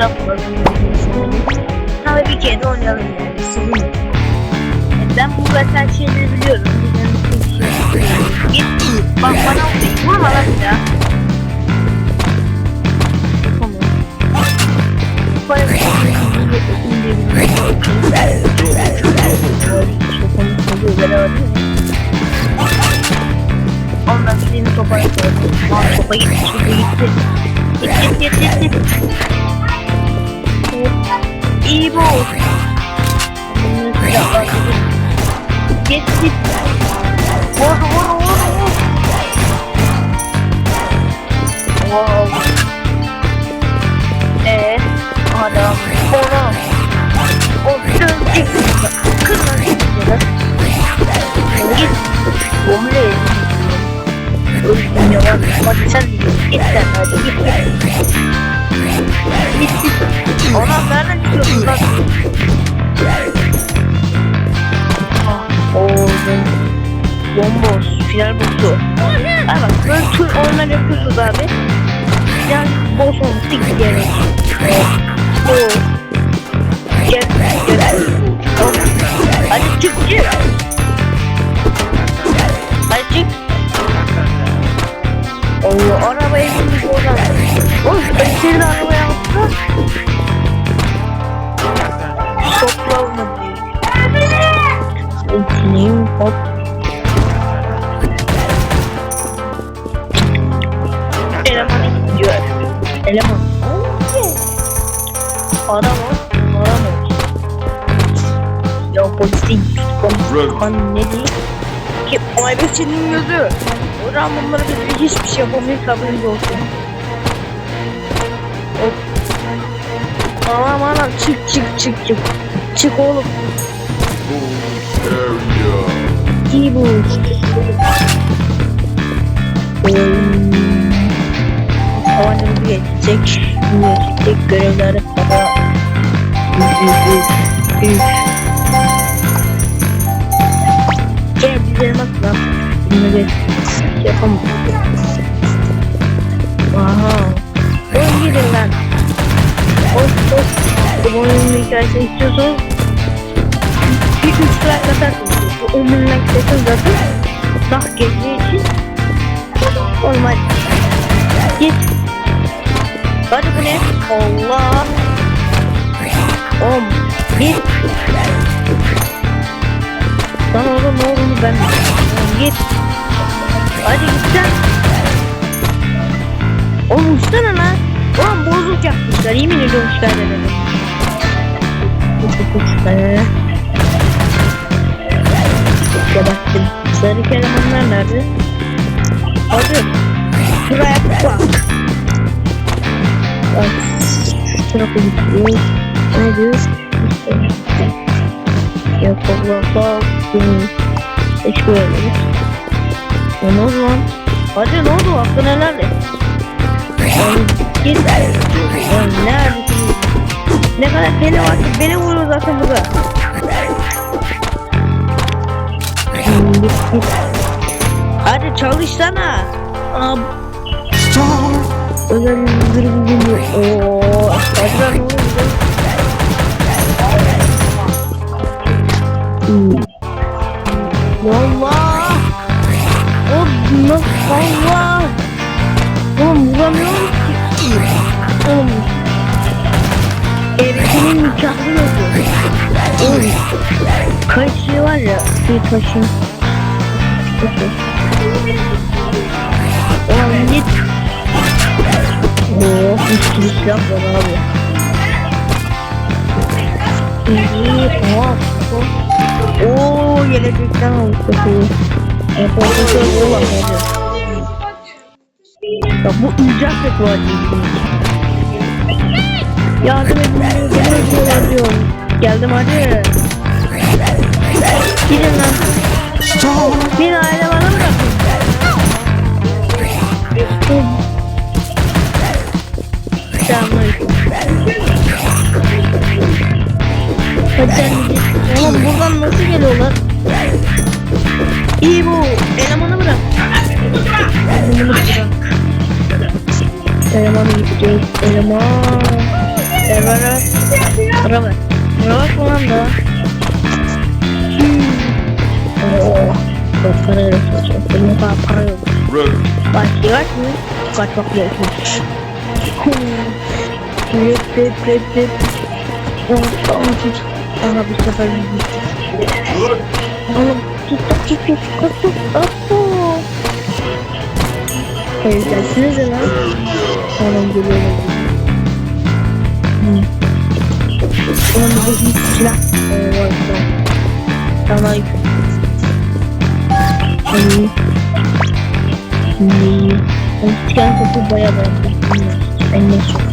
yapmadım. Tabii bir kere oynayalım yani. Sizin. E, Ben bu zaten şeyleri biliyorum. Git. Bak bana. Vurma lan bir daha. Ondan birini topa yapıyorum. Topa gitti, gitti. Git git git git git. İyi bu. Git git. Vur vur vur vur. Wow. Eee? Adam. Oğlum. O sözcük. Kırmızı gidiyor. Git. Bomle. Öldüm yalan. Hadi sen git sen hadi git git. Git git. Ona nereden çıkıyorsun lan? Ah, Oğlum. Bomboş. Final boss'u. Ay bak böyle tür oyunlar yapıyorsunuz abi. Final boss olması gerek. Evet. Bu. Gel gel. Hadi çık çık. Hadi çık. Oo, arabaya bindik oradan. Oy, ben seni de arabaya attım. İçineyim, hop. Elemanı gidiyor. Eleman. Adam o. Adam o. Ya polis değil. Hani ne diyeyim? Ki ay be senin gözü. O bunları biz hiçbir şey yapamayız haberiniz olsun. Hop. Anam anam çık çık çık çık. Çık oğlum. İyi bu. Havanımızı geçecek. Geçecek görevleri para. Üf. Gel bize elmas lan. Bunları yapamam. Aha. Oyun gidin lan. Hoş hoş. Bu oyunun hikayesini istiyorsanız like atarsınız. Bu 10 bin like daha gezdiği için olmaz. Git. Hadi bu ne? Allah. On. Bir. Lan oğlum ne olduğunu ben. Git. Hadi git sen. Oğlum uçsana lan. Oğlum bozuk yapmışlar. Yemin ediyorum uçlar dedim. Uçlar. İşte Sarı kelemanlar nerede? Hadi. Şuraya bak. Bak. Şu tarafa gidiyor. Ne diyor? İşte. Yapalım bak. Teşekkür ederiz. Ya ne oldu lan? Hadi ne oldu? Hakkı nelerle? Oğlum git. Oğlum neredesin? Ne kadar deli var ki beni vuruyor zaten burada. Git git. Hadi çalışsana. Aa, özel indirim günü. Ooo. Hadi. Hmm. Nasıl valla. Oğlum vuramıyorum ki. Oğlum. Evetinin nikahı. Oğlum. Kaç şey var ya. Bir taşın. Oğlum git. Oo, sürü silah var abi. İyi, oha. Oo, gelecekten kapıyı. E, profesör hadi. Ya bu var diye. Yardım edin öldürüyorlar diyor. Geldim hadi. Gidin lan. Bir aile bana bırakın. Sen git. Oğlum buradan nasıl geliyorlar? İyi bu. Elemanı bırak. Elemanı bırak. Elemanı gidecek. Eleman. Para ver. Para ver falan da. Oo. Çok para yok. Benim kadar para yok. Ready. Başka var mı? Kaçmak gerekiyor. Rip rip rip rip. Tamam tut. Aha bu sefer gitti. Good. Oğlum tut tut tut tut tut tut tut. Hayır gelsinize lan. Hell yeah. Oğlum geliyorum. Hmm. Oğlum bu hiç silah. Ee. Hmm. Hmm. Ben silah topu baya baya. Ne çok.